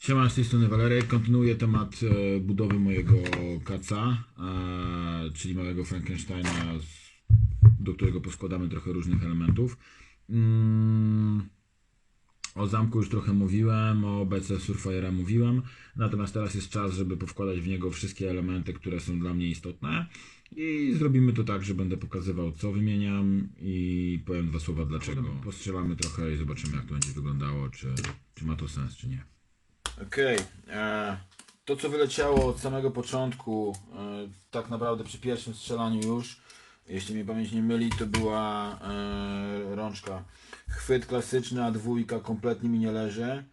Siema, z tej strony Walery. Kontynuuję temat e, budowy mojego kaca, e, czyli małego Frankensteina, do którego poskładamy trochę różnych elementów. Mm, o zamku już trochę mówiłem, o BC Surfirera mówiłem, natomiast teraz jest czas, żeby powkładać w niego wszystkie elementy, które są dla mnie istotne i zrobimy to tak, że będę pokazywał co wymieniam i powiem dwa słowa dlaczego. Postrzelamy trochę i zobaczymy jak to będzie wyglądało, czy, czy ma to sens, czy nie. Okej. e, To, co wyleciało od samego początku, e, tak naprawdę przy pierwszym strzelaniu już, jeśli mnie pamięć nie myli, to była e, rączka. Chwyt klasyczny, a dwójka kompletnie mi nie leży.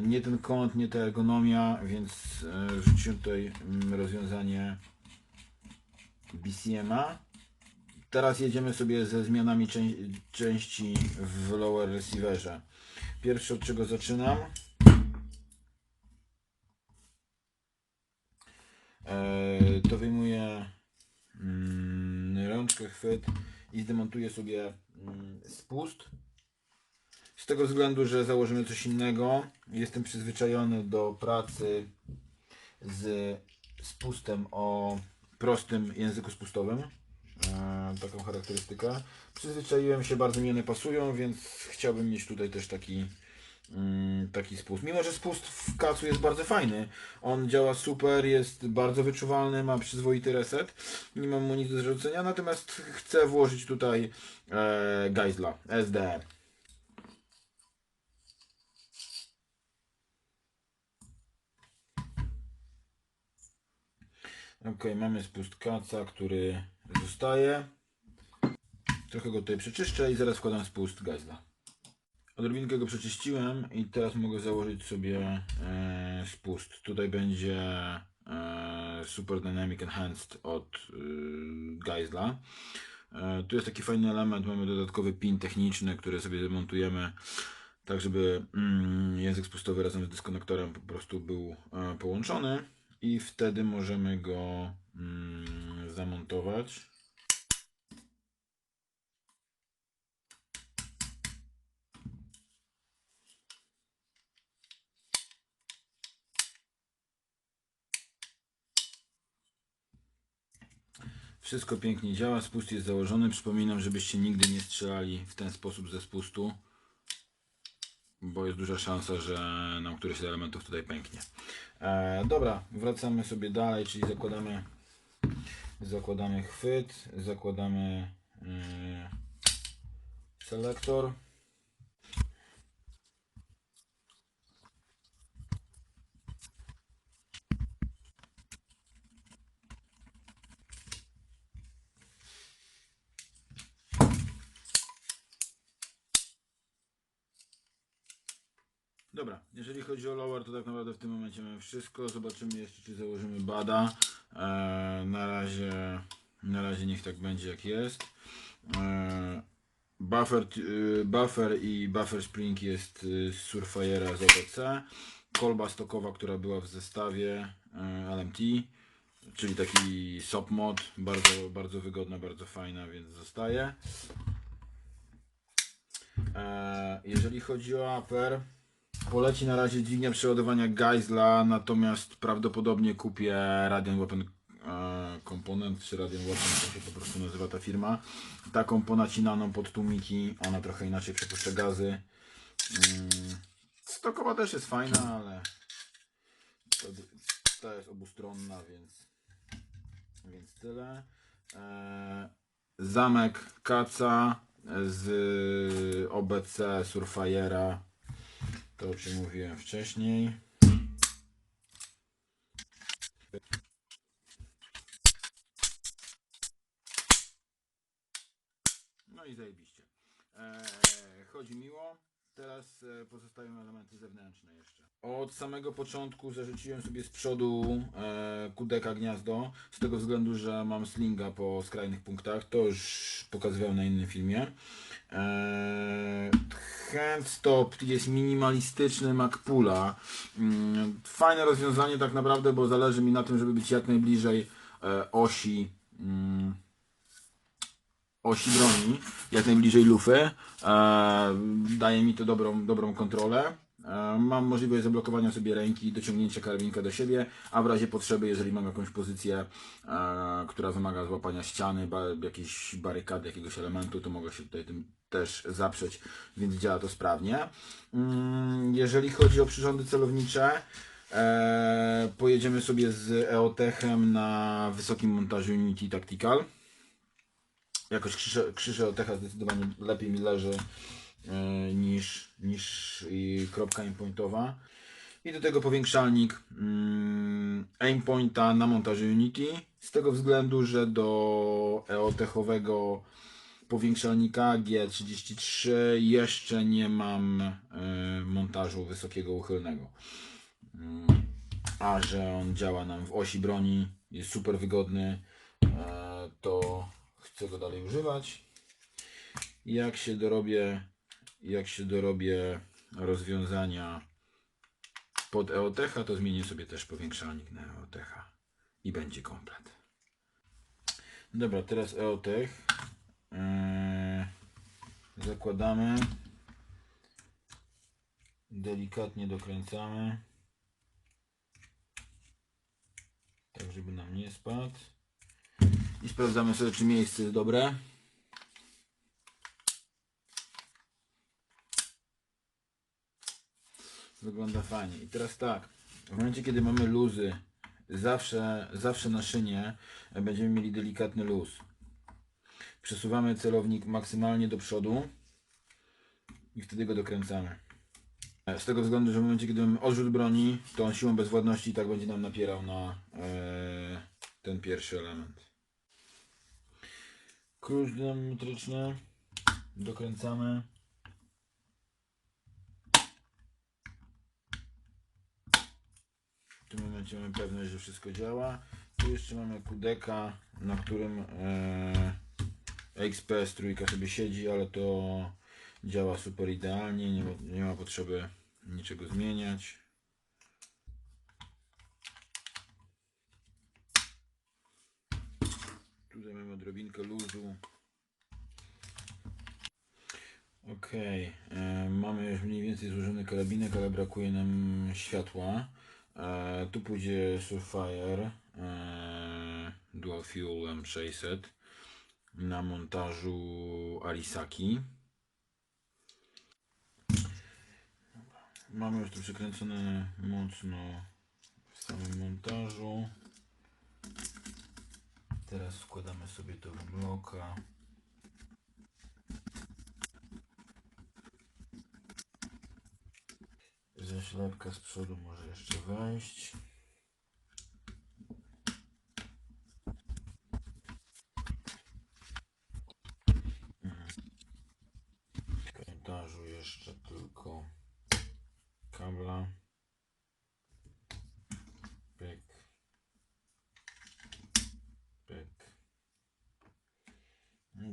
Nie ten kąt, nie ta ergonomia, więc wrzuciłem tutaj mm, rozwiązanie BCMA. Teraz jedziemy sobie ze zmianami czę- części w lower receiverze. Pierwszy od czego zaczynam. E, to wyjmuję mm, rączkę, chwyt i zdemontuję sobie mm, spust. Z tego względu, że założymy coś innego. Jestem przyzwyczajony do pracy z spustem o prostym języku spustowym. E, taką charakterystykę. Przyzwyczaiłem się, bardzo mi one pasują, więc chciałbym mieć tutaj też taki taki spust. Mimo, że spust w kacu jest bardzo fajny. On działa super, jest bardzo wyczuwalny, ma przyzwoity reset. Nie mam mu nic do zarzucenia, natomiast chcę włożyć tutaj e, Geisla SDR. Ok, mamy spust kaca, który zostaje. Trochę go tutaj przeczyszczę i zaraz wkładam spust Geisla. Odrobinkę go przeczyściłem i teraz mogę założyć sobie e, spust. Tutaj będzie e, Super Dynamic Enhanced od e, Geisla. E, tu jest taki fajny element, mamy dodatkowy pin techniczny, który sobie demontujemy tak, żeby mm, język spustowy razem z dyskonektorem po prostu był e, połączony i wtedy możemy go mm, zamontować. Wszystko pięknie działa, spust jest założony. Przypominam, żebyście nigdy nie strzelali w ten sposób ze spustu, bo jest duża szansa, że nam któryś z elementów tutaj pęknie. E, dobra, wracamy sobie dalej, czyli zakładamy, zakładamy chwyt, zakładamy e, selektor. Dobra, jeżeli chodzi o lower, to tak naprawdę w tym momencie mamy wszystko. Zobaczymy jeszcze, czy założymy bada. Eee, na razie, na razie niech tak będzie jak jest. Eee, buffer, y, buffer i buffer spring jest y, z Surfirera z OBC. Kolba stokowa, która była w zestawie e, LMT, czyli taki SOP mod, bardzo, bardzo wygodna, bardzo fajna, więc zostaje. Eee, jeżeli chodzi o upper, Poleci na razie dźwignia przeładowania Geisla, natomiast prawdopodobnie kupię Radiant Weapon e, Component, czy Radiant Weapon, to się po prostu nazywa ta firma. Taką ponacinaną pod tłumiki, ona trochę inaczej przepuszcza gazy. Mm, stokowa też jest fajna, ale ta jest obustronna, więc, więc tyle. E, zamek Kaca z OBC Surfirera to o czym mówiłem wcześniej. No i zajebiście. Eee, chodzi miło. Teraz e, pozostają elementy zewnętrzne jeszcze. Od samego początku zarzuciłem sobie z przodu e, kudeka gniazdo, z tego względu, że mam slinga po skrajnych punktach. To już pokazywałem na innym filmie. Eee, handstop jest minimalistyczny Macpula. Mm, Fajne rozwiązanie tak naprawdę, bo zależy mi na tym, żeby być jak najbliżej e, osi mm, osi broni, jak najbliżej lufy. E, daje mi to dobrą, dobrą kontrolę. E, Mam możliwość zablokowania sobie ręki, dociągnięcia karabinka do siebie, a w razie potrzeby, jeżeli mam jakąś pozycję, e, która wymaga złapania ściany, jakiejś barykady, jakiegoś elementu, to mogę się tutaj tym też zaprzeć, więc działa to sprawnie. Mm, Jeżeli chodzi o przyrządy celownicze, pojedziemy sobie z EOTechem na wysokim montażu Unity Tactical. Jakoś krzyże, krzyże EOTecha zdecydowanie lepiej mi leży e, niż, niż i kropka aimpointowa. I do tego powiększalnik mm, aimpointa na montażu Unity. Z tego względu, że do EOTechowego powiększalnika G33 jeszcze nie mam e, montażu wysokiego uchylnego. Mm, A że on działa nam w osi broni, jest super wygodny, e, to chcę go dalej używać. Jak się dorobię, jak się dorobię rozwiązania pod EOTecha, to zmienię sobie też powiększalnik na EOTecha i będzie komplet. Dobra, teraz EOTech. Eee, zakładamy. Delikatnie dokręcamy. Tak, żeby nam nie spadł. I sprawdzamy sobie, czy miejsce jest dobre. Wygląda fajnie. I teraz tak, w momencie kiedy mamy luzy, zawsze, zawsze na szynie będziemy mieli delikatny luz. Przesuwamy celownik maksymalnie do przodu i wtedy go dokręcamy. Z tego względu, że w momencie kiedy mamy odrzut broni, on siłą bezwładności i tak będzie nam napierał na e, ten pierwszy element. Klucz dynamometryczny dokręcamy. W tym momencie mamy pewność, że wszystko działa. Tu jeszcze mamy kudeka, na którym e, XPS trójka sobie siedzi, ale to działa super idealnie, nie nie ma potrzeby niczego zmieniać. Tutaj mamy odrobinkę luzu. Okej, e, mamy już mniej więcej złożony karabinek, ale brakuje nam światła. E, tu pójdzie Surefire e, Dual Fuel M600 na montażu Arisaki. Mamy już to przekręcone mocno w samym montażu. Teraz wkładamy sobie to w bloka. Zaślepka z przodu może jeszcze wejść. W komentarzu jeszcze tylko kabla.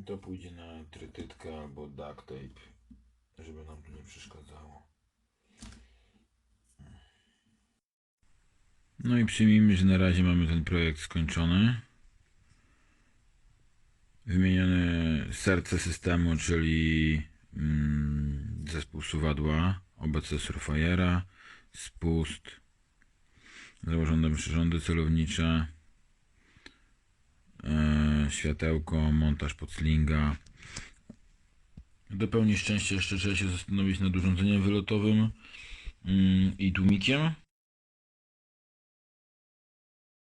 To pójdzie na trytytkę albo duct tape, żeby nam tu nie przeszkadzało. No i przyjmijmy, że na razie mamy ten projekt skończony. Wymienione serce systemu, czyli mm, zespół suwadła, OBC Surfire'a, spust, założone przyrządy celownicze, światełko, montaż podslinga. Do szczęścia jeszcze trzeba się zastanowić nad urządzeniem wylotowym mm, i tłumikiem.